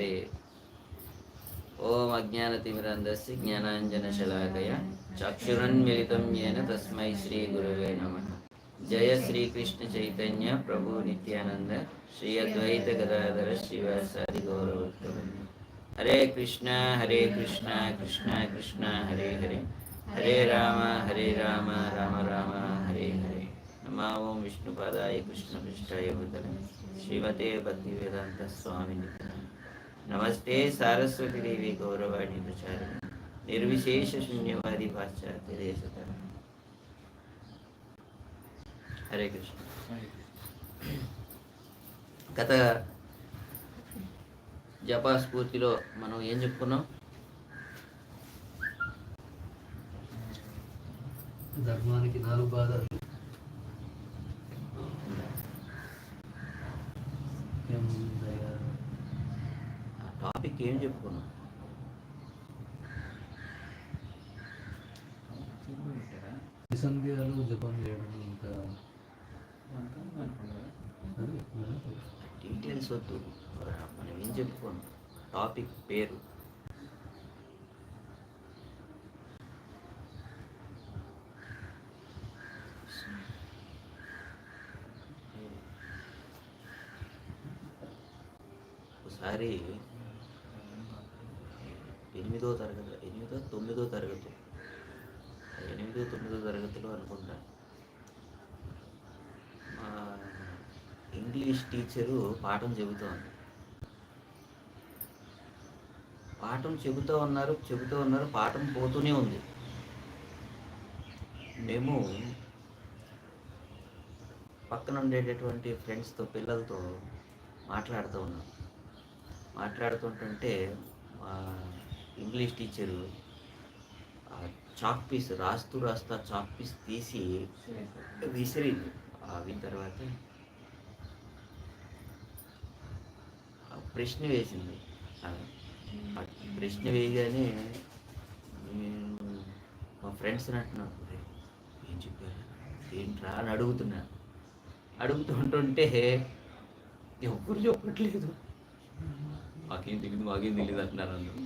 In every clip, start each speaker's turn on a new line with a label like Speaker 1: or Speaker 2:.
Speaker 1: హరే ఓం అజ్ఞానతిమిరంధస్య జ్ఞానాంజనశలాకయ చక్షురన్మిళితం येन తస్మై శ్రీ గురువే నమ. జయ శ్రీకృష్ణ చైతన్య ప్రభు నిత్యానంద శ్రీ అద్వైత గదాధర శ్రీవాసాది గౌరవోత్తమ. హరే కృష్ణ హరే కృష్ణ కృష్ణ కృష్ణ హరే హరే. హరే రామ హరే రామ రామ రామ హరే హరే. నమా ఓం విష్ణుపాదాయ కృష్ణ పృష్ఠాయ భూతలే. శ్రీమతే భక్తి వేదాంత స్వామి నమస్తే సారస్వతి దేవి గౌరవాణి ప్రచారం. నిర్విశేష శూన్యవాది పాశ్చాత్య దేశత హరే కృష్ణ. గత జపా స్ఫూర్తిలో మనం ఏం చెప్పుకున్నాం?
Speaker 2: ధర్మానికి నాలుగు బాధలు.
Speaker 1: టాపిక్ ఏం చెప్పుకున్నాం?
Speaker 2: నిసందేహాలు జపం చేయడం ఇంకా.
Speaker 1: డీటెయిల్స్ వద్దు. మనం ఏం చెప్పుకున్నాం? టాపిక్ పేరు. టీచరు పాఠం చెబుతోంది పాఠం చెబుతూ ఉన్నారు చెబుతూ ఉన్నారు పాఠం పోతూనే ఉంది. మేము పక్కన ఉండేటటువంటి ఫ్రెండ్స్తో పిల్లలతో మాట్లాడుతూ ఉన్నాం. మాట్లాడుతుంటుంటే మా ఇంగ్లీష్ టీచరు ఆ చాక్ పీస్ రాస్తూ రాస్తూ చాక్ పీస్ తీసి విసిరింది. అవి తర్వాత ఆ ప్రశ్న వేసింది. ప్రశ్న వేయగానే మా ఫ్రెండ్స్ అంటున్నాను "ఒరే, ఏం చెప్పారు? ఏంట్రా? అని అడుగుతున్నా అడుగుతుంటుంటే ఎవ్వరు చెప్పట్లేదు. మాకేం తెలియదు మాకేం తెలియదు అంటున్నారు అందరూ.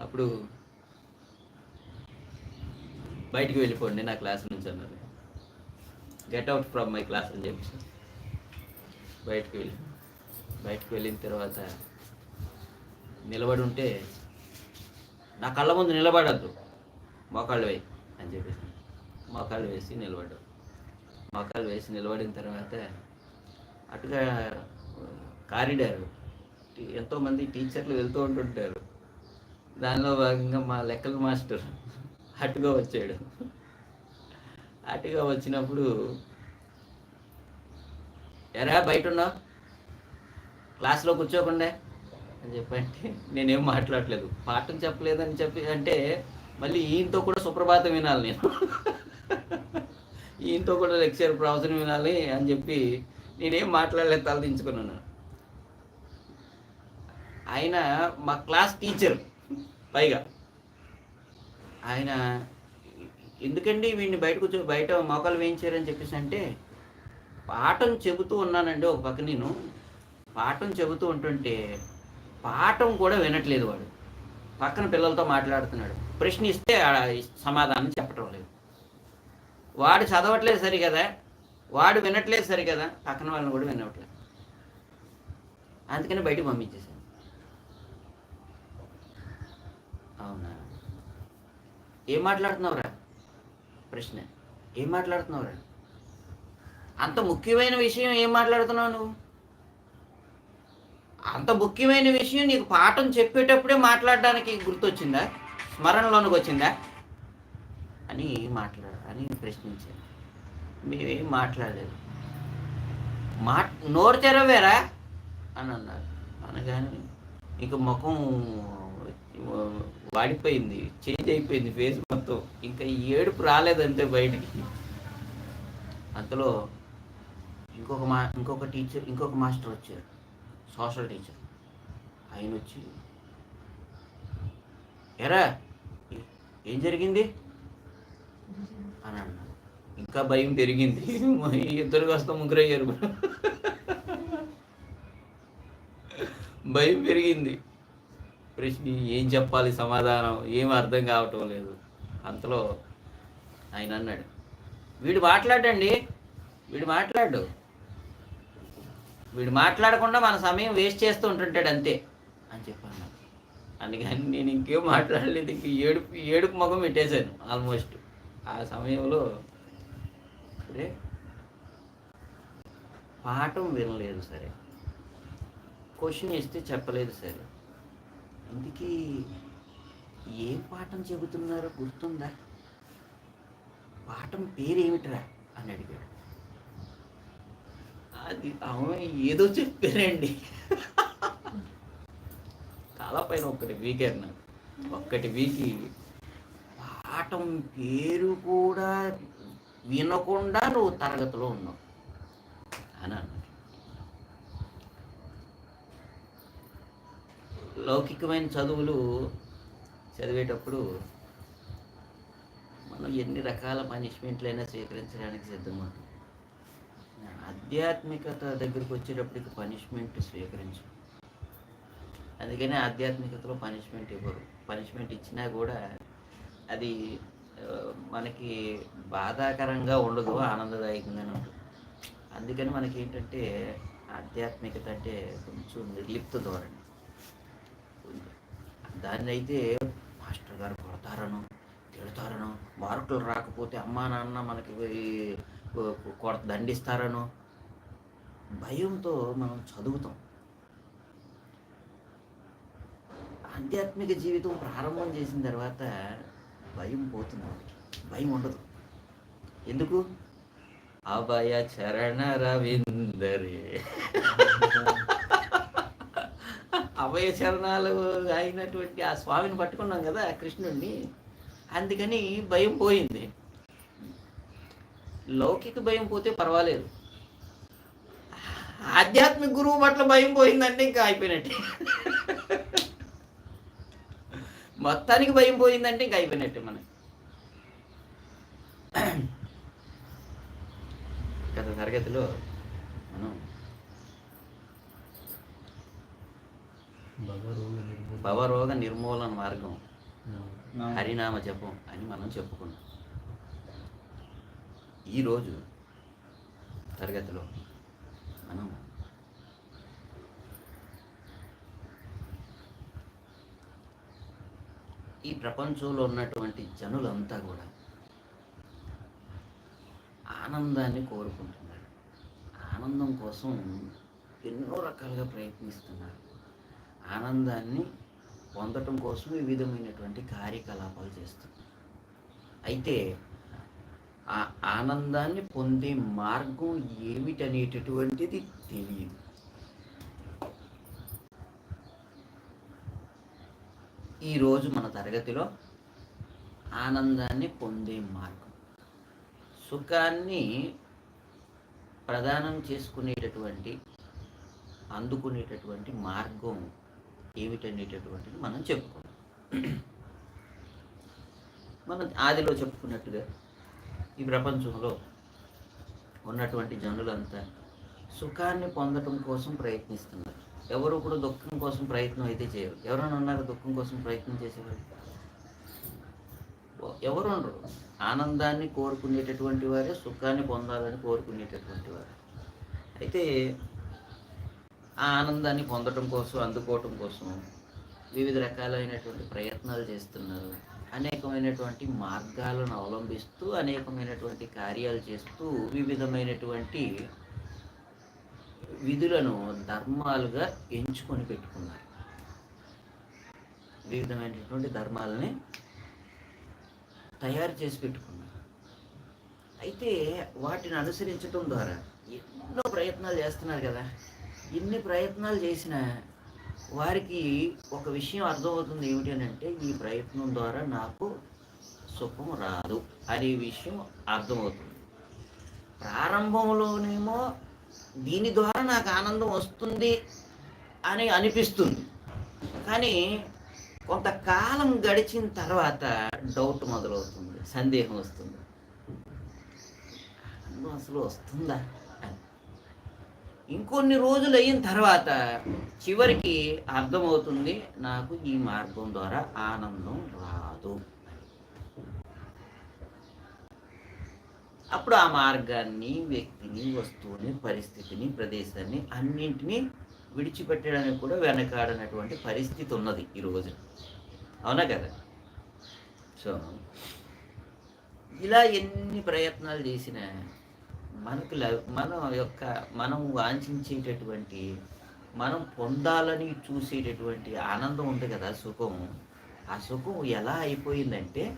Speaker 1: అప్పుడు బయటికి వెళ్ళిపోండి నా క్లాస్ నుంచి అన్నారు. Get out from my class అని చెప్పి బయటకు వెళ్ళి బయటకు వెళ్ళిన తర్వాత నిలబడి ఉంటే నా కళ్ళ ముందు నిలబడద్దు. మోకాళ్ళు వేయి అని చెప్పేసి మోకాళ్ళు వేసి నిలబడ్డాడు మోకాళ్ళు వేసి నిలబడిన తర్వాత అటుగా కారిడార్. ఎంతోమంది టీచర్లు వెళ్తూ ఉంటుంటారు. దానిలో భాగంగా మా లెక్కల మాస్టర్ అటుగా వచ్చాడు. అటుగా వచ్చినప్పుడు ఎరా బయట ఉన్నావు క్లాస్లో కూర్చోకుండా? అని చెప్పంటే నేనేం మాట్లాడలేదు. పాఠం చెప్పలేదని చెప్పి అంటే మళ్ళీ ఈయనతో కూడా సుప్రభాతం వినాలి నేను. ఈయనతో కూడా లెక్చర్ ప్రవచనం వినాలి అని చెప్పి నేనేం మాట్లాడలేదు తలదించుకున్నాను ఆయన మా క్లాస్ టీచర్ పైగా. ఆయన ఎందుకండి వీడిని బయట కూర్చో బయట మోకాలు వేయించారని చెప్పేసి అంటే పాఠం చెబుతూ ఉన్నానండి ఒక పక్క నేను. పాఠం చెబుతూ ఉంటుంటే పాఠం కూడా వినట్లేదు వాడు. పక్కన పిల్లలతో మాట్లాడుతున్నాడు. ప్రశ్న ఇస్తే సమాధానం చెప్పటం లేదు. వాడు చదవట్లేదు సరి కదా వాడు వినట్లేదు సరి కదా పక్కన వాళ్ళని కూడా వినవట్లేదు అందుకని బయటకు పంపించేశాను. అవునా? ఏం మాట్లాడుతున్నావురా? ప్రశ్న. ఏం మాట్లాడుతున్నావురా? అంత ముఖ్యమైన విషయం ఏం మాట్లాడుతున్నావు నువ్వు? అంత ముఖ్యమైన విషయం నీకు పాఠం చెప్పేటప్పుడే మాట్లాడడానికి గుర్తొచ్చిందా? స్మరణలోనికి వచ్చిందా? అని మాట్లాడ అని ప్రశ్నించాను. మేమేం మాట్లాడలేదు. మా నోరు తెరవేరా? అని అన్నారు. అనగానే ఇంక ముఖం వాడిపోయింది. చేంజ్ అయిపోయింది ఫేస్ మొత్తం. ఇంకా ఈ ఏడుపు రాలేదంతే బయటికి. అంతలో ఇంకొక మా ఇంకొక టీచర్ ఇంకొక మాస్టర్ వచ్చారు. Social teacher. ఆయన వచ్చి ఎరా ఏం జరిగింది? అని అన్నాడు. ఇంకా భయం పెరిగింది. ఇద్దరు కాస్త ముగ్గురయ్యారు. భయం పెరిగింది. ప్రశ్న ఏం చెప్పాలి? సమాధానం? ఏం అర్థం కావటం లేదు. అంతలో ఆయన అన్నాడు వీడు మాట్లాడండి. వీడు మాట్లాడు. వీడు మాట్లాడకుండా మన సమయం వేస్ట్ చేస్తూ ఉంటుంటాడు అంతే అని చెప్పాను అందుకని నేను ఇంకేం మాట్లాడలేదు ఇంక ఏడుపు ఏడుపు ముఖం పెట్టేశాను ఆల్మోస్ట్ ఆ సమయంలో అరే పాఠం వినలేదు సరే. క్వశ్చన్ ఇస్తే చెప్పలేదు సరే. అందుకే ఏం పాఠం చెబుతున్నారో గుర్తుందా? పాఠం పేరేమిట్రా? అని అడిగాడు. అది అవును ఏదో చెప్పారండి. తలపైన ఒక్కటి వీకారు నాకు. ఒక్కటి వీకి. పాఠం పేరు కూడా వినకుండా నువ్వు తరగతిలో ఉన్నావు. అని అన్నాడు. లౌకికమైన చదువులు చదివేటప్పుడు మనం ఎన్ని రకాల పనిష్మెంట్లైనా స్వీకరించడానికి సిద్ధంగా ఆధ్యాత్మికత దగ్గరికి వచ్చేటప్పటికి పనిష్మెంట్ స్వీకరించు. అందుకనే ఆధ్యాత్మికతలో పనిష్మెంట్ ఇవ్వరు. పనిష్మెంట్ ఇచ్చినా కూడా అది మనకి బాధాకరంగా ఉండదు ఆనందదాయకంగానే ఉంటుంది. అందుకని మనకి ఏంటంటే ఆధ్యాత్మికత అంటే కొంచెం నిర్లిప్త ధోరణి. దాన్ని అయితే మాస్టర్ గారు కొడతారను తిడతారను మార్కులు రాకపోతే అమ్మా నాన్న మనకి దండిస్తారనో భయంతో మనం చదువుతాం. ఆధ్యాత్మిక జీవితం ప్రారంభం చేసిన తర్వాత భయం పోతుంది భయం ఉండదు. ఎందుకు? అభయ చరణ రవీందరే. అభయ చరణాలు అయినటువంటి ఆ స్వామిని పట్టుకున్నాం కదా కృష్ణుడిని అందుకని భయం పోయింది. లౌకిక భయం పోతే పర్వాలేదు. ఆధ్యాత్మిక గురువు పట్ల భయం పోయిందంటే ఇంకా అయిపోయినట్టే. మొత్తానికి భయం పోయిందంటే ఇంకా అయిపోయినట్టే మనకి. గత తరగతిలో మనం భవరోగ నిర్మూలన మార్గం. హరినామ జపం అని మనం చెప్పుకున్నాం. ఈరోజు తరగతిలో మనం ఈ ప్రపంచంలో ఉన్నటువంటి జనులంతా కూడా ఆనందాన్ని కోరుకుంటున్నారు. ఆనందం కోసం ఎన్నో రకాలుగా ప్రయత్నిస్తున్నారు. ఆనందాన్ని పొందటం కోసం వివిధమైనటువంటి కార్యకలాపాలు చేస్తున్నారు. అయితే ఆ ఆనందాన్ని పొందే మార్గం ఏమిటనేటటువంటిది తెలియదు ఈరోజు మన తరగతిలో ఆనందాన్ని పొందే మార్గం. సుఖాన్ని ప్రదానం చేసుకునేటటువంటి అందుకునేటటువంటి మార్గం ఏమిటనేటటువంటిది మనం చెప్పుకున్నాం మనం ఆదిలో చెప్పుకున్నట్టుగా ఈ ప్రపంచంలో ఉన్నటువంటి జనులంతా సుఖాన్ని పొందటం కోసం ప్రయత్నిస్తున్నారు. ఎవరు కూడా దుఃఖం కోసం ప్రయత్నం అయితే చేయరు. ఎవరైనా ఉన్నారు దుఃఖం కోసం ప్రయత్నం చేసేవారు? ఎవరు ఉండరు. ఆనందాన్ని కోరుకునేటటువంటి వారే సుఖాన్ని పొందాలని కోరుకునేటటువంటి వారు. అయితే ఆ ఆనందాన్ని పొందటం కోసం అందుకోవటం కోసం వివిధ రకాలైనటువంటి ప్రయత్నాలు చేస్తున్నారు. అనేకమైనటువంటి మార్గాలను అవలంబిస్తూ అనేకమైనటువంటి కార్యాలు చేస్తూ వివిధమైనటువంటి విధులను ధర్మాలుగా ఎంచుకొని పెట్టుకున్నారు. వివిధమైనటువంటి ధర్మాలని తయారు చేసి పెట్టుకున్నారు. అయితే వాటిని అనుసరించడం ద్వారా ఎన్నో ప్రయత్నాలు చేస్తున్నారు కదా. ఎన్ని ప్రయత్నాలు చేసినా వారికి ఒక విషయం అర్థమవుతుంది ఏమిటి అని అంటే ఈ ప్రయత్నం ద్వారా నాకు సుఖం రాదు అనే విషయం అర్థమవుతుంది. ప్రారంభంలోనేమో దీని ద్వారా నాకు ఆనందం వస్తుంది అని అనిపిస్తుంది. కానీ కొంతకాలం గడిచిన తర్వాత డౌట్ మొదలవుతుంది సందేహం వస్తుంది. అసలు వస్తుందా? ఇంకొన్ని రోజులు అయిన తర్వాత చివరికి అర్థమవుతుంది నాకు ఈ మార్గం ద్వారా ఆనందం రాదు అప్పుడు ఆ మార్గాన్ని వ్యక్తిని వస్తువుని పరిస్థితిని ప్రదేశాన్ని అన్నింటినీ విడిచిపెట్టడానికి కూడా వెనకాడనటువంటి పరిస్థితి ఉన్నది ఈ రోజు అవునా కదా? సో ఇలా ఎన్ని ప్రయత్నాలు చేసినా మనకు మన యొక్క మనం వాంఛించేటటువంటి మనం పొందాలని చూసేటటువంటి ఆనందం ఉంది కదా సుఖం. ఆ సుఖం ఎలా అయిపోయిందంటే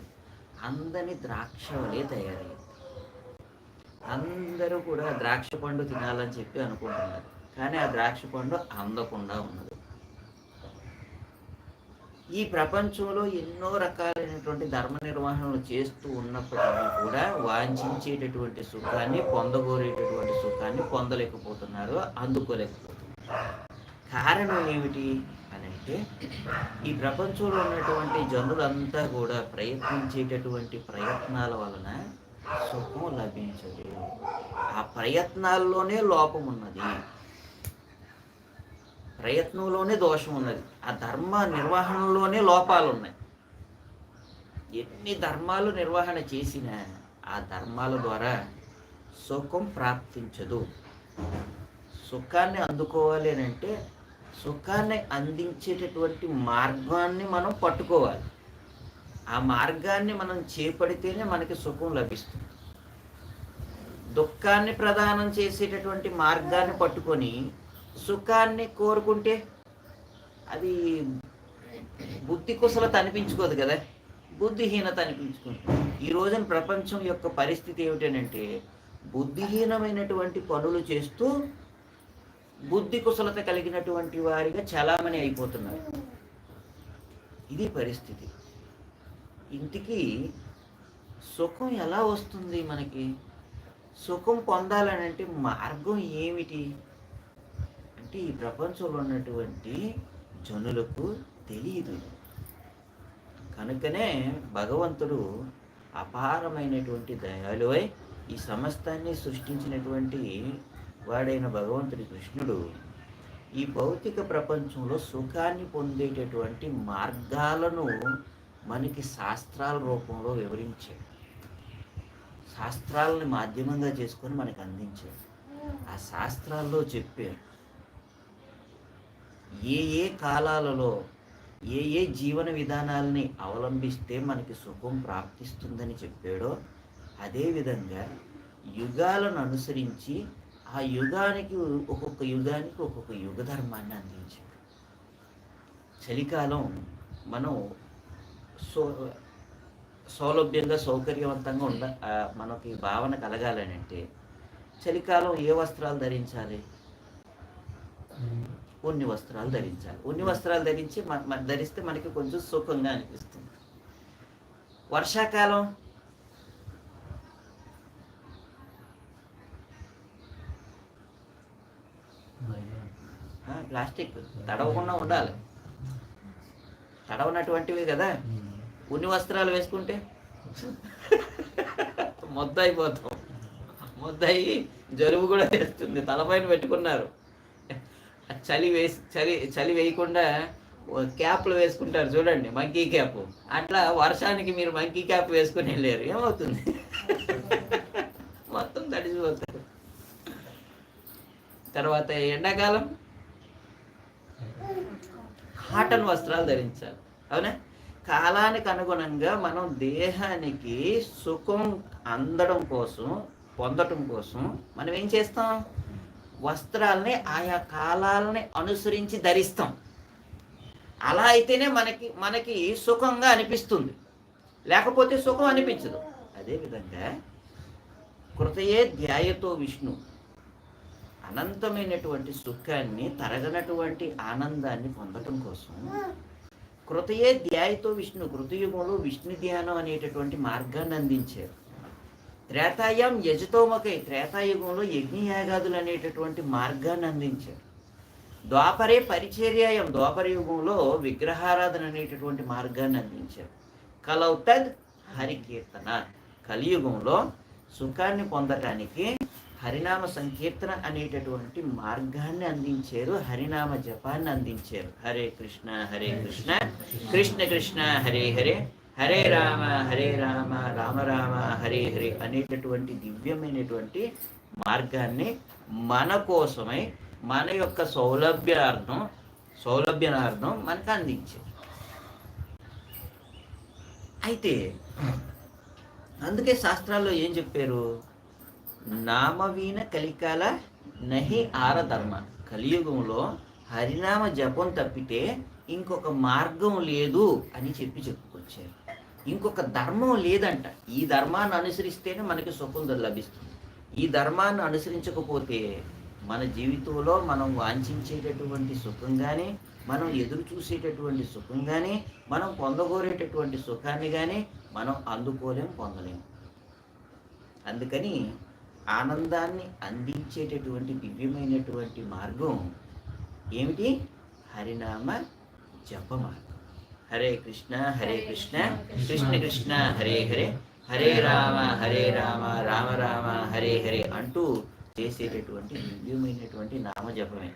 Speaker 1: అందని ద్రాక్ష వలె తయారైంది అందరూ కూడా ద్రాక్ష పండు తినాలని చెప్పి అనుకుంటున్నారు. కానీ ఆ ద్రాక్ష పండు అందకుండా ఉన్నది. ఈ ప్రపంచంలో ఎన్నో రకాలైనటువంటి ధర్మ నిర్వహణలు చేస్తూ ఉన్నప్పటికీ కూడా వాంఛించేటటువంటి సుఖాన్ని పొందగోరేటటువంటి సుఖాన్ని పొందలేకపోతున్నారు అందుకోలేకపోతున్నారు. కారణం ఏమిటి అని అంటే ఈ ప్రపంచంలో ఉన్నటువంటి జనులంతా కూడా ప్రయత్నించేటటువంటి ప్రయత్నాల వలన సుఖం లభించదు. ఆ ప్రయత్నాల్లోనే లోపం ఉన్నది ప్రయత్నంలోనే దోషం ఉన్నది. ఆ ధర్మ నిర్వహణలోనే లోపాలు ఉన్నాయి ఎన్ని ధర్మాలు నిర్వహణ చేసినా ఆ ధర్మాల ద్వారా సుఖం ప్రాప్తించదు. సుఖాన్ని అందుకోవాలి అని అంటే సుఖాన్ని అందించేటటువంటి మార్గాన్ని మనం పట్టుకోవాలి. ఆ మార్గాన్ని మనం చేపడితేనే మనకి సుఖం లభిస్తుంది. దుఃఖాన్ని ప్రదానం చేసేటటువంటి మార్గాన్ని పట్టుకొని సుఖాన్ని కోరుకుంటే అది బుద్ధి కుశలత అనిపించుకోదు కదా. బుద్ధిహీనత అనిపించుకోదు. ఈ రోజున ప్రపంచం యొక్క పరిస్థితి ఏమిటంటే బుద్ధిహీనమైనటువంటి పనులు చేస్తూ బుద్ధి కుశలత కలిగినటువంటి వారిగా చలామణి అయిపోతున్నారు. ఇది పరిస్థితి. ఇంటికి సుఖం ఎలా వస్తుంది మనకి? సుఖం పొందాలనంటే మార్గం ఏమిటి? కాబట్టి ఈ ప్రపంచంలో ఉన్నటువంటి జనులకు తెలియదు కనుకనే భగవంతుడు అపారమైనటువంటి దయాలువై ఈ సమస్తాన్ని సృష్టించినటువంటి వాడైన భగవంతుడి కృష్ణుడు ఈ భౌతిక ప్రపంచంలో సుఖాన్ని పొందేటటువంటి మార్గాలను మనకి శాస్త్రాల రూపంలో వివరించాడు. శాస్త్రాలని మాధ్యమంగా చేసుకొని మనకు అందించాడు. ఆ శాస్త్రాల్లో చెప్పారు ఏ ఏ కాలాలలో ఏ ఏ జీవన విధానాలని అవలంబిస్తే మనకి సుఖం ప్రాప్తిస్తుందని చెప్పాడో అదేవిధంగా యుగాలను అనుసరించి ఆ యుగానికి ఒక్కొక్క యుగానికి ఒక్కొక్క యుగ ధర్మాన్ని అందించాడు. చలికాలం మనం సో సౌలభ్యంగా సౌకర్యవంతంగా ఉండ మనకి భావన కలగాలని అంటే చలికాలం ఏ వస్త్రాలు ధరించాలి? ఉన్ని వస్త్రాలు ధరించాలి. ఉన్ని వస్త్రాలు ధరించి ధరిస్తే మనకి కొంచెం సుఖంగా అనిపిస్తుంది. వర్షాకాలం? ఆ, ప్లాస్టిక్ తడవకుండా ఉండాలి. తడవనటువంటివి కదా. ఉన్ని వస్త్రాలు వేసుకుంటే మొద్ద అయిపోతాం మొద్ద అయ్యి జలుబు కూడా వేస్తుంది తలపైన పెట్టుకున్నారు. చలి వేసి చలి చలి వేయకుండా క్యాప్లు వేసుకుంటారు చూడండి మంకీ క్యాప్. అట్లా వర్షానికి మీరు మంకీ క్యాప్ వేసుకుని వెళ్ళారు. ఏమవుతుంది? మొత్తం తడిసిపోతారు. తర్వాత ఎండాకాలం? కాటన్ వస్త్రాలు ధరించాలి. అవునా? కాలానికి అనుగుణంగా మనం దేహానికి సుఖం అందడం కోసం పొందటం కోసం మనం ఏం చేస్తాం? వస్త్రాలని ఆయా కాలాలని అనుసరించి ధరిస్తాం. అలా అయితేనే మనకి మనకి సుఖంగా అనిపిస్తుంది. లేకపోతే సుఖం అనిపించదు. అదేవిధంగా కృతయే ధ్యాయతో విష్ణు అనంతమైనటువంటి సుఖాన్ని తరగనటువంటి ఆనందాన్ని పొందటం కోసం కృతయే ధ్యాయతో విష్ణు కృతయుగంలో విష్ణు ధ్యానం అనేటటువంటి మార్గాన్ని అందించారు. త్రేతాయం యజతోమకై త్రేతాయుగంలో యజ్ఞయాగాదులు అనేటటువంటి మార్గాన్ని అందించారు ద్వాపరే పరిచర్యాయం ద్వాపర యుగంలో విగ్రహారాధన అనేటటువంటి మార్గాన్ని అందించారు కలౌతద్ హరికీర్తన. కలియుగంలో సుఖాన్ని పొందటానికి హరినామ సంకీర్తన అనేటటువంటి మార్గాన్ని అందించారు. హరినామ జపాన్ని అందించారు. హరే కృష్ణ హరే కృష్ణ కృష్ణ కృష్ణ హరే హరే. హరే రామ హరే రామ రామ రామ హరే హరే అనేటటువంటి దివ్యమైనటువంటి మార్గాన్ని మన కోసమై మన యొక్క సౌలభ్యార్థం సౌలభ్యార్థం మనకు అందించారు. అయితే అందుకే శాస్త్రాల్లో ఏం చెప్పారు? నామవీన కలికాల నహి ఆరధర్మ కలియుగంలో హరినామ జపం తప్పితే ఇంకొక మార్గం లేదు అని చెప్పి చెప్పుకొచ్చారు. ఇంకొక ధర్మం లేదంట. ఈ ధర్మాన్ని అనుసరిస్తేనే మనకి సుఖం లభిస్తుంది. ఈ ధర్మాన్ని అనుసరించకపోతే మన జీవితంలో మనం వాంఛించేటటువంటి సుఖం కానీ మనం ఎదురు చూసేటటువంటి సుఖం కానీ మనం పొందగోరేటటువంటి సుఖాన్ని కానీ మనం అందుకోలేం పొందలేము అందుకని ఆనందాన్ని అందించేటటువంటి దివ్యమైనటువంటి మార్గం ఏమిటి? హరినామ జప మార్గం హరే కృష్ణ హరే కృష్ణ కృష్ణ. కృష్ణ హరే హరే హరే రామ హరే రామ రామ రామ హరే హరే అంటూ చేసేటటువంటి దివ్యమైనటువంటి నామజపమే.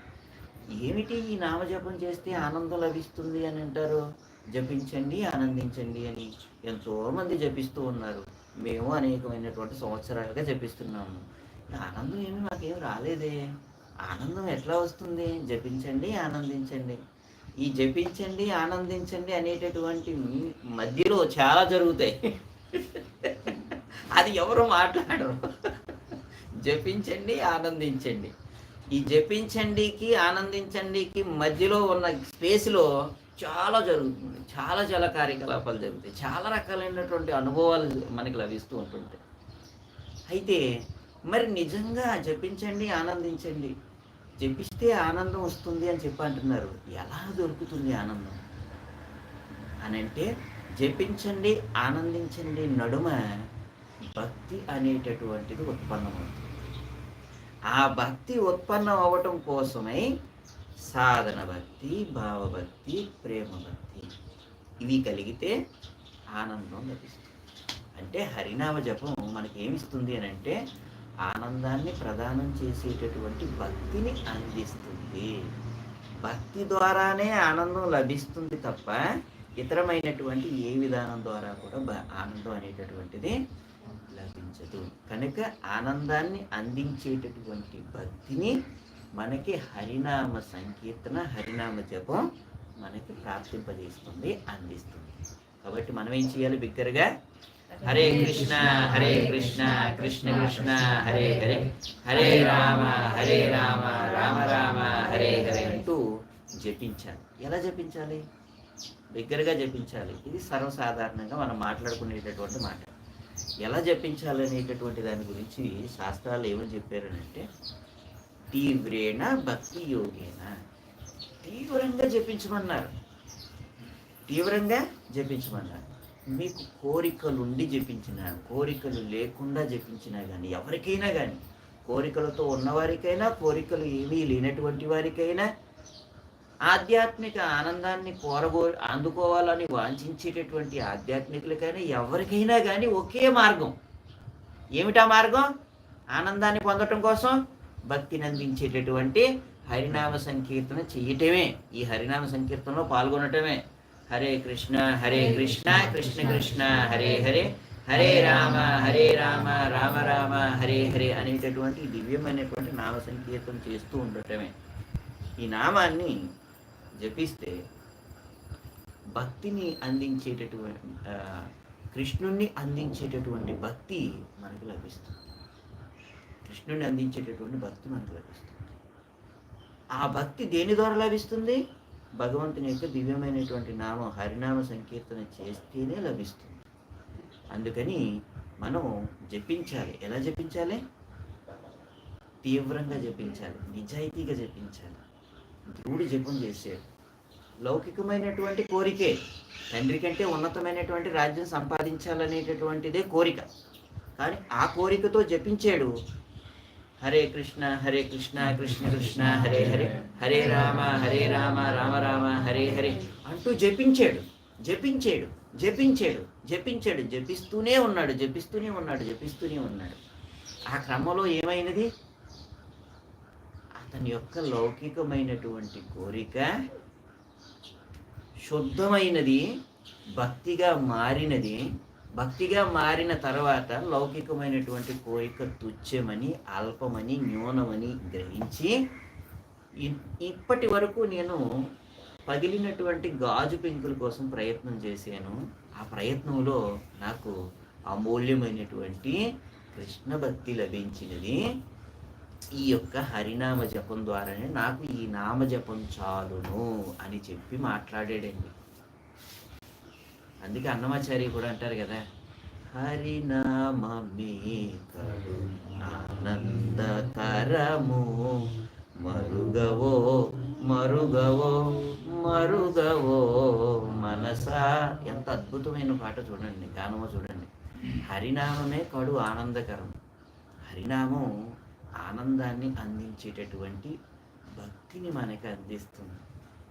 Speaker 1: ఏమిటి ఈ నామజపం చేస్తే ఆనందం లభిస్తుంది అని అంటారు? జపించండి ఆనందించండి అని ఎంతో మంది జపిస్తూ ఉన్నారు. మేము అనేకమైనటువంటి సంవత్సరాలుగా జపిస్తున్నాము. ఆనందం ఏమి మాకేం రాలేదే. ఆనందం ఎట్లా వస్తుంది? జపించండి ఆనందించండి. ఈ జపించండి ఆనందించండి అనేటటువంటి మధ్యలో చాలా జరుగుతాయి. అది ఎవరు మాట్లాడరు. జపించండి ఆనందించండి. ఈ జపించండికి ఆనందించండికి మధ్యలో ఉన్న స్పేస్లో చాలా జరుగుతుంది. చాలా చాలా కార్యకలాపాలు జరుగుతాయి. చాలా రకాలైనటువంటి అనుభవాలు మనకి లభిస్తూ ఉంటుంటాయి. అయితే మరి నిజంగా జపించండి ఆనందించండి జపిస్తే ఆనందం వస్తుంది అని చెప్పి అంటున్నారు. ఎలా దొరుకుతుంది ఆనందం? అని అంటే జపించండి ఆనందించండి నడుమ భక్తి అనేటటువంటిది ఉత్పన్నమవుతుంది ఆ భక్తి ఉత్పన్నం అవ్వటం కోసమై సాధన భక్తి భావభక్తి ప్రేమ భక్తి ఇవి కలిగితే ఆనందం లభిస్తుంది. అంటే హరినామ జపం మనకి ఏమిస్తుంది అని అంటే ఆనందాన్ని ప్రదానం చేసేటటువంటి భక్తిని అందిస్తుంది. భక్తి ద్వారానే ఆనందం లభిస్తుంది తప్ప ఇతరమైనటువంటి ఏ విధానం ద్వారా కూడా బ- ఆనందం అనేటటువంటిది లభించదు. కనుక ఆనందాన్ని అందించేటటువంటి భక్తిని మనకి హరినామ సంకీర్తన హరినామ జపం మనకి ప్రాప్తింపజేస్తుంది అందిస్తుంది. కాబట్టి మనం ఏం చేయాలి బిగ్గరగా? హరే కృష్ణ హరే కృష్ణ కృష్ణ కృష్ణ హరే హరే. హరే రామ హరే రామ రామ రామ హరే హరే అంటూ జపించాలి. ఎలా జపించాలి? దగ్గరగా జపించాలి. ఇది సర్వసాధారణంగా మనం మాట్లాడుకునేటటువంటి మాట. ఎలా జపించాలి అనేటటువంటి దాని గురించి శాస్త్రాలు ఏమని చెప్పారనంటే తీవ్రేణ భక్తి యోగేన. తీవ్రంగా జపించమన్నారు. తీవ్రంగా జపించమన్నారు. మీకు కోరికలు ఉండి జపించిన కోరికలు లేకుండా జపించినా కానీ ఎవరికైనా కానీ కోరికలతో ఉన్నవారికైనా కోరికలు ఏమీ లేనటువంటి వారికైనా ఆధ్యాత్మిక ఆనందాన్ని కోరగో అందుకోవాలని వాంఛించేటటువంటి ఆధ్యాత్మికులకైనా ఎవరికైనా కానీ ఒకే మార్గం. ఏమిటా మార్గం? ఆనందాన్ని పొందటం కోసం భక్తిని అందించేటటువంటి హరినామ సంకీర్తన చేయటమే ఈ హరినామ సంకీర్తనలో పాల్గొనటమే. హరే కృష్ణ హరే కృష్ణ కృష్ణ కృష్ణ హరే హరే హరే రామ హరే రామ రామ రామ హరే హరే అనేటటువంటి దివ్యమైనటువంటి నామ సంకీర్తన చేస్తూ ఉండటమే. ఈ నామాన్ని జపిస్తే భక్తిని అందించేటటువంటి కృష్ణుణ్ణి అందించేటటువంటి భక్తి మనకు లభిస్తుంది. కృష్ణుణ్ణి అందించేటటువంటి భక్తి మనకు లభిస్తుంది. ఆ భక్తి దేని ద్వారా లభిస్తుంది? భగవంతుని యొక్క దివ్యమైనటువంటి నామం హరినామ సంకీర్తన చేస్తేనే లభిస్తుంది. అందుకని మనం జపించాలి. ఎలా జపించాలి? తీవ్రంగా జపించాలి. నిజాయితీగా జపించాలి. ధ్రువుడు జపం చేశాడు లౌకికమైనటువంటి కోరికే. తండ్రి కంటే ఉన్నతమైనటువంటి రాజ్యం సంపాదించాలనేటటువంటిదే కోరిక. కానీ ఆ కోరికతో జపించాడు. హరే కృష్ణ హరే కృష్ణ కృష్ణ కృష్ణ హరే హరే. హరే రామ హరే రామ రామ రామ హరే హరే. అంటూ జపించాడు జపించాడు జపించాడు జపించాడు జపిస్తూనే ఉన్నాడు జపిస్తూనే ఉన్నాడు జపిస్తూనే ఉన్నాడు. ఆ క్రమంలో ఏమైనది? అతని యొక్క లౌకికమైనటువంటి కోరిక శుద్ధమైనది భక్తిగా మారినది భక్తిగా మారిన తర్వాత లౌకికమైనటువంటి కోరిక తుచ్చమని అల్పమని న్యూనమని గ్రహించి ఇ- ఇప్పటి వరకు నేను పగిలినటువంటి గాజు పెంకుల కోసం ప్రయత్నం చేశాను. ఆ ప్రయత్నంలో నాకు అమూల్యమైనటువంటి కృష్ణ భక్తి లభించినది. ఈ యొక్క హరినామ జపం ద్వారానే నాకు ఈ నామ జపం చాలును అని చెప్పి మాట్లాడాడండి. అందుకే అన్నమాచారి కూడా అంటారు కదా హరినామే కడు ఆనందకరము మరుగవో మరుగవో మరుగవో మనసా. ఎంత అద్భుతమైన పాట చూడండి గానమో చూడండి. హరినామమే కడు ఆనందకరం. హరినామం ఆనందాన్ని అందించేటటువంటి భక్తిని మనకి అందిస్తుంది.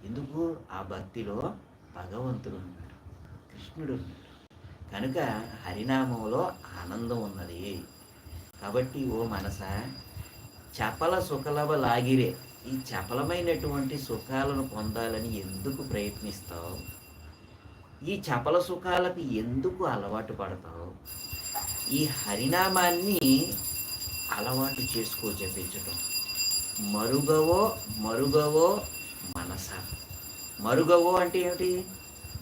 Speaker 1: ఎందుకు? ఆ భక్తిలో భగవంతుడు కృష్ణుడు. కనుక హరినామంలో ఆనందం ఉన్నది. కాబట్టి ఓ మనస చపల సుఖలవ లాగిరే. ఈ చపలమైనటువంటి సుఖాలను పొందాలని ఎందుకు ప్రయత్నిస్తావు? ఈ చపల సుఖాలకు ఎందుకు అలవాటు పడతావు? ఈ హరినామాన్ని అలవాటు చేసుకో జపించటం మరుగవో మరుగవో మనస. మరుగవో అంటే ఏమిటి?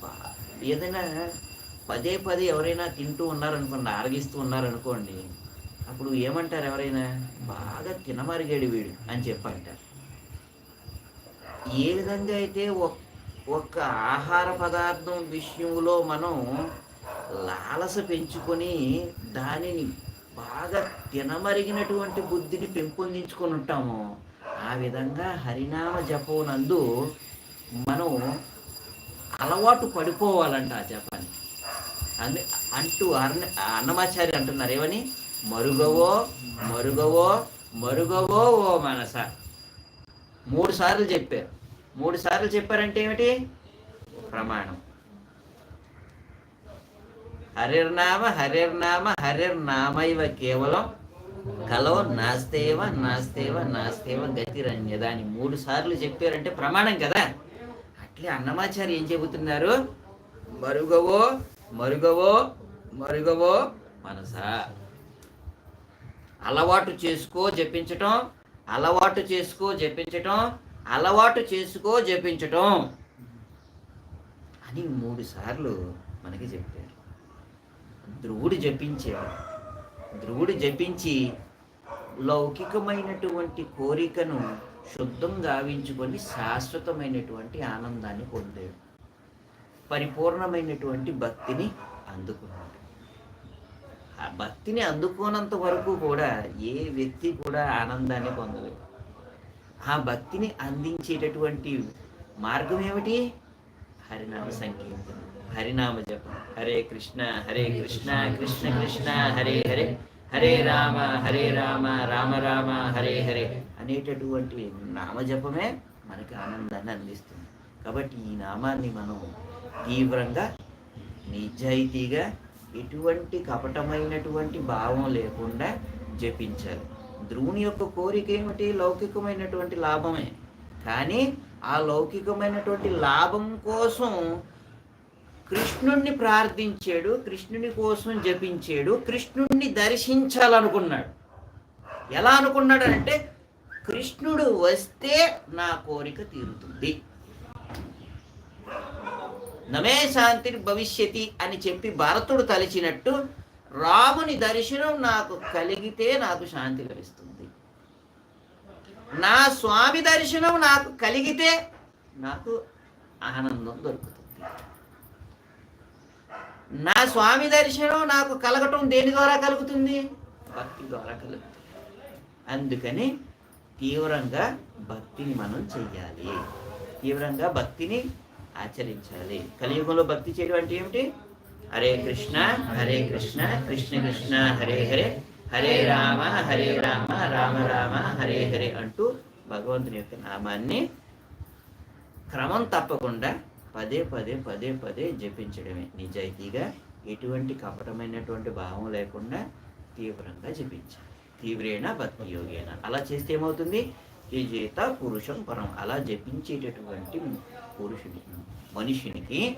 Speaker 1: బా- ఏదైనా పదే పదే ఎవరైనా తింటూ ఉన్నారనుకోండి ఆరగిస్తూ ఉన్నారనుకోండి అప్పుడు ఏమంటారు ఎవరైనా? బాగా తినమరిగాడు వీడు అని చెప్పంటారు. ఏ విధంగా అయితే ఒక్క ఆహార పదార్థం విషయంలో మనం లాలస పెంచుకొని దానిని బాగా తినమరిగినటువంటి బుద్ధిని పెంపొందించుకొని ఉంటామో ఆ విధంగా హరినామ జపమునందు మనం అలవాటు పడిపోవాలంట ఆ జపాన్ని అందు అంటూ అన్న అన్నమాచారి అంటున్నారు. ఏమని? మరుగవో మరుగవో మరుగవో ఓ మనస. మూడు సార్లు చెప్పారు. మూడు సార్లు చెప్పారంటే ఏమిటి? ప్రమాణం. హరిర్నామ హరిర్నామ హరిర్నామైవ కేవలం కలో నాస్తేవ నాస్తేవ నాస్తేవ గతిరన్యద అని మూడు సార్లు చెప్పారంటే ప్రమాణం కదా? అట్లే అన్నమాచారి ఏం చెబుతున్నారు? మరుగవో మరుగవో మరుగవో మనసా. అలవాటు చేసుకో జపించటం. అలవాటు చేసుకో జపించటం. అలవాటు చేసుకో జపించటం. అని మూడు సార్లు మనకి చెప్పారు. ధ్రువుడు జపించేవాడు ధ్రువుడు జపించి లౌకికమైనటువంటి కోరికను శుద్ధం గావించుకొని శాశ్వతమైనటువంటి ఆనందాన్ని పొందాడు. పరిపూర్ణమైనటువంటి భక్తిని అందుకున్నాడు. ఆ భక్తిని అందుకోనంత వరకు కూడా ఏ వ్యక్తి కూడా ఆనందాన్ని పొందలేదు. ఆ భక్తిని అందించేటటువంటి మార్గం ఏమిటి? హరినామ సంకీర్తన హరినామ జపం. హరే కృష్ణ హరే కృష్ణ కృష్ణ కృష్ణ హరే. హరే. హరే రామ హరే రామ రామ రామ హరే హరే అనేటటువంటి నామజపమే మనకి ఆనందాన్ని అందిస్తుంది. కాబట్టి ఈ నామాన్ని మనం తీవ్రంగా నిజాయితీగా ఎటువంటి కపటమైనటువంటి భావం లేకుండా జపించాలి. ధ్రువుని యొక్క కోరిక ఏమిటి? లౌకికమైనటువంటి లాభమే. కానీ ఆ లౌకికమైనటువంటి లాభం కోసం కృష్ణుణ్ణి ప్రార్థించాడు కృష్ణుని కోసం జపించాడు కృష్ణుణ్ణి దర్శించాలనుకున్నాడు. ఎలా అనుకున్నాడు అంటే కృష్ణుడు వస్తే నా కోరిక తీరుతుంది. నమే శాంతిని భవిష్యతి అని చెప్పి భరతుడు తలిచినట్టు రాముని దర్శనం నాకు కలిగితే నాకు శాంతి లభిస్తుంది. నా స్వామి దర్శనం నాకు కలిగితే నాకు ఆనందం దొరుకుతుంది. నా స్వామి దర్శనం నాకు కలగటం దేని ద్వారా కలుగుతుంది? భక్తి ద్వారా కలుగుతుంది. అందుకని తీవ్రంగా భక్తిని మనం చెయ్యాలి. తీవ్రంగా భక్తిని ఆచరించాలి. కలియుగంలో భక్తి చేయడం అంటే ఏమిటి? హరే కృష్ణ హరే కృష్ణ కృష్ణ కృష్ణ హరే హరే హరే రామ హరే రామ రామ రామ హరే హరే అంటూ భగవంతుని యొక్క నామాన్ని క్రమం తప్పకుండా పదే పదే పదే పదే జపించడమే. నిజాయితీగా ఎటువంటి కపటమైనటువంటి భావం లేకుండా తీవ్రంగా జపించాలి. తీవ్రేణ భక్తియోగేన. అలా చేస్తే ఏమవుతుంది? ఈ చేత పురుషం పరం. అలా జపించేటటువంటి పురుషుని మనిషినికి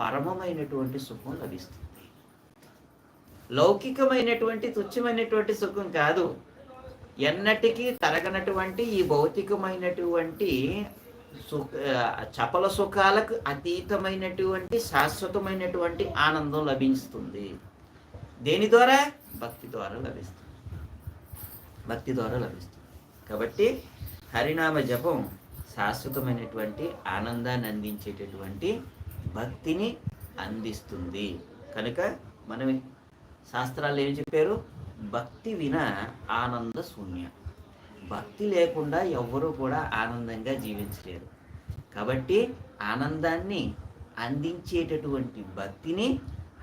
Speaker 1: పరమమైనటువంటి సుఖం లభిస్తుంది. లౌకికమైనటువంటి తుచ్చమైనటువంటి సుఖం కాదు. ఎన్నటికీ తరగనటువంటి ఈ భౌతికమైనటువంటి చపల సుఖాలకు అతీతమైనటువంటి శాశ్వతమైనటువంటి ఆనందం లభిస్తుంది దేని ద్వారా? భక్తి ద్వారా లభిస్తుంది. భక్తి ద్వారా లభిస్తుంది. కాబట్టి హరినామ జపం శాశ్వతమైనటువంటి ఆనందాన్ని అందించేటటువంటి భక్తిని అందిస్తుంది. కనుక మనం శాస్త్రాలు ఏం చెప్పారు? భక్తి విన ఆనంద శూన్య. భక్తి లేకుండా ఎవ్వరూ కూడా ఆనందంగా జీవించలేరు. కాబట్టి ఆనందాన్ని అందించేటటువంటి భక్తిని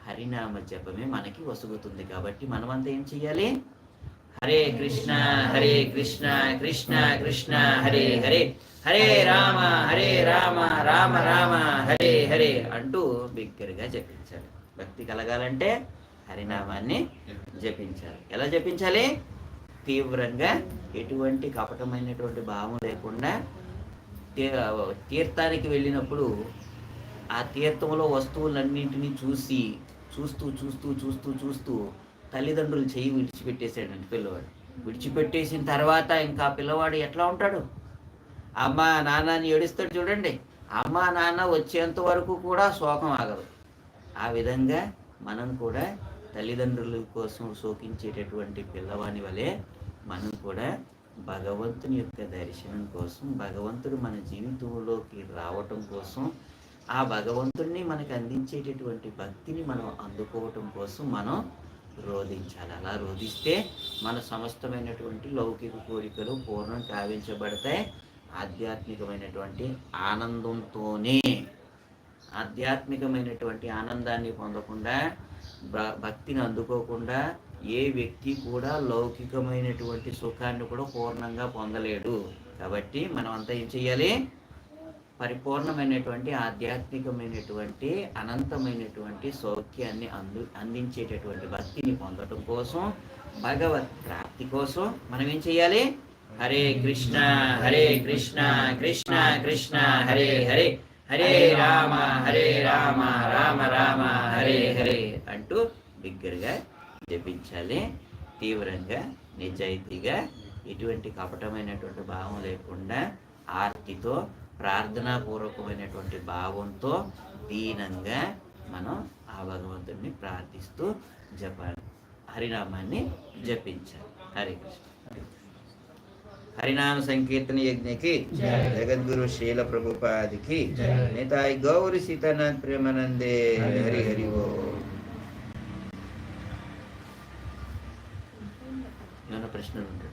Speaker 1: హరినామ జపమే మనకి వసుగుతుంది. కాబట్టి మనమంతా ఏం చెయ్యాలి? హరే కృష్ణ హరే కృష్ణ కృష్ణ కృష్ణ హరే హరే. హరే రామ హరే రామ రామ రామ హరే హరే అంటూ బిగ్గరగా జపించాలి. భక్తి కలగాలంటే హరినామాన్ని జపించాలి. ఎలా జపించాలి? తీవ్రంగా ఎటువంటి కపటమైనటువంటి భావం లేకుండా తీర్థానికి వెళ్ళినప్పుడు ఆ తీర్థంలో వస్తువులన్నింటినీ చూసి చూస్తూ చూస్తూ చూస్తూ చూస్తూ తల్లిదండ్రులు చెయ్యి విడిచిపెట్టేశాడండి పిల్లవాడు. విడిచిపెట్టేసిన తర్వాత ఇంకా పిల్లవాడు ఎట్లా ఉంటాడు? అమ్మ నాన్నని ఏడుస్తాడు చూడండి. అమ్మ నాన్న వచ్చేంత వరకు కూడా శోకం ఆగదు. ఆ విధంగా మనం కూడా తల్లిదండ్రుల కోసం శోకించేటటువంటి పిల్లవాని వలె మనం కూడా భగవంతుని యొక్క దర్శనం కోసం భగవంతుడు మన జీవితంలోకి రావటం కోసం ఆ భగవంతుడిని మనకు అందించేటటువంటి భక్తిని మనం అందుకోవటం కోసం మనం రోధించాలి. అలా రోధిస్తే మన సమస్తమైనటువంటి లౌకిక కోరికలు పూర్ణం కావించబడతాయి. ఆధ్యాత్మికమైనటువంటి ఆనందంతోనే ఆధ్యాత్మికమైనటువంటి ఆనందాన్ని పొందకుండా భక్తిని అందుకోకుండా ఏ వ్యక్తి కూడా లౌకికమైనటువంటి సుఖాన్ని కూడా పూర్ణంగా పొందలేడు. కాబట్టి మనం అంతా ఏం చేయాలి పరిపూర్ణమైనటువంటి ఆధ్యాత్మికమైనటువంటి అనంతమైనటువంటి సౌఖ్యాన్ని అందు అందించేటటువంటి భక్తిని పొందడం కోసం భగవత్ ప్రాప్తి కోసం మనం ఏం చేయాలి హరే కృష్ణ హరే కృష్ణ కృష్ణ కృష్ణ హరే హరే. హరే రామ హరే రామ రామ రామ హరే హరే అంటూ బిగ్గరగా జపించాలి. తీవ్రంగా నిజాయితీగా ఎటువంటి కపటమైనటువంటి భావం లేకుండా ఆర్తితో ప్రార్థనాపూర్వకమైనటువంటి భావంతో దీనంగా మనం ఆ భగవంతుడిని ప్రార్థిస్తూ జపాలి. హరినామాన్ని జపించాలి. హరే కృష్ణ. హరినామ సంకీర్తన యజ్ఞకి జగద్గురు శీల ప్రభుపాదికి నేతాయి గౌరి సీతానాథ్ ప్రేమానందే. హరి హరి. ఓ. ప్రశ్నలు ఉంటాయి.